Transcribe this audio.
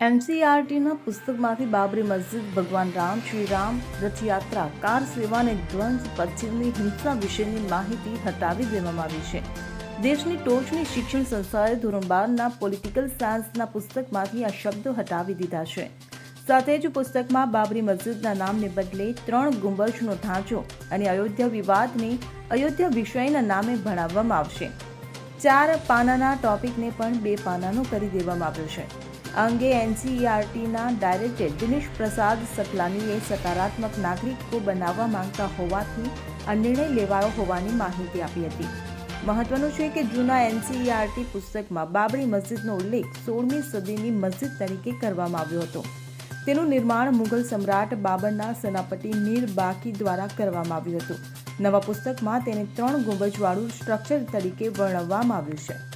એનસીઆરટીના પુસ્તકમાંથી બાબરી મસ્જિદ, ભગવાન રામ, શ્રી રામ રથયાત્રા, કાર સેવા અને ધ્વંસ પછીની હિંસા વિશેની માહિતી હટાવી દેવામાં આવી છે. દેશની ટોચની શિક્ષણ સંસ્થાએ ધોરણ બારના પોલિટિકલ સાયન્સના પુસ્તકમાંથી આ શબ્દો હટાવી દીધા છે. સાથે જ પુસ્તકમાં બાબરી મસ્જિદના નામને બદલે ત્રણ ગુંબજનો ઢાંચો અને અયોધ્યા વિવાદને અયોધ્યા વિષયના નામે ભણાવવામાં આવશે. ચાર પાનાના ટોપિકને પણ બે પાનાનો કરી દેવામાં આવ્યો છે. અંગે એનસીઈઆરટીના ડાયરેક્ટર દિનેશ પ્રસાદ સકલાનીએ સકારાત્મક નાગરિકો બનાવવા માંગતા હોવાથી આ નિર્ણય લેવાયો હોવાની માહિતી આપી હતી. મહત્વનું છે કે જૂના એનસીઈઆરટી પુસ્તકમાં બાબરી મસ્જિદનો ઉલ્લેખ સોળમી સદીની મસ્જિદ તરીકે કરવામાં આવ્યો હતો. તેનું નિર્માણ મુઘલ સમ્રાટ બાબરના સેનાપતિ મીર બાકી દ્વારા કરવામાં આવ્યું હતું. નવા પુસ્તકમાં તેને ત્રણ ગુંબજવાળું સ્ટ્રક્ચર તરીકે વર્ણવવામાં આવ્યું છે.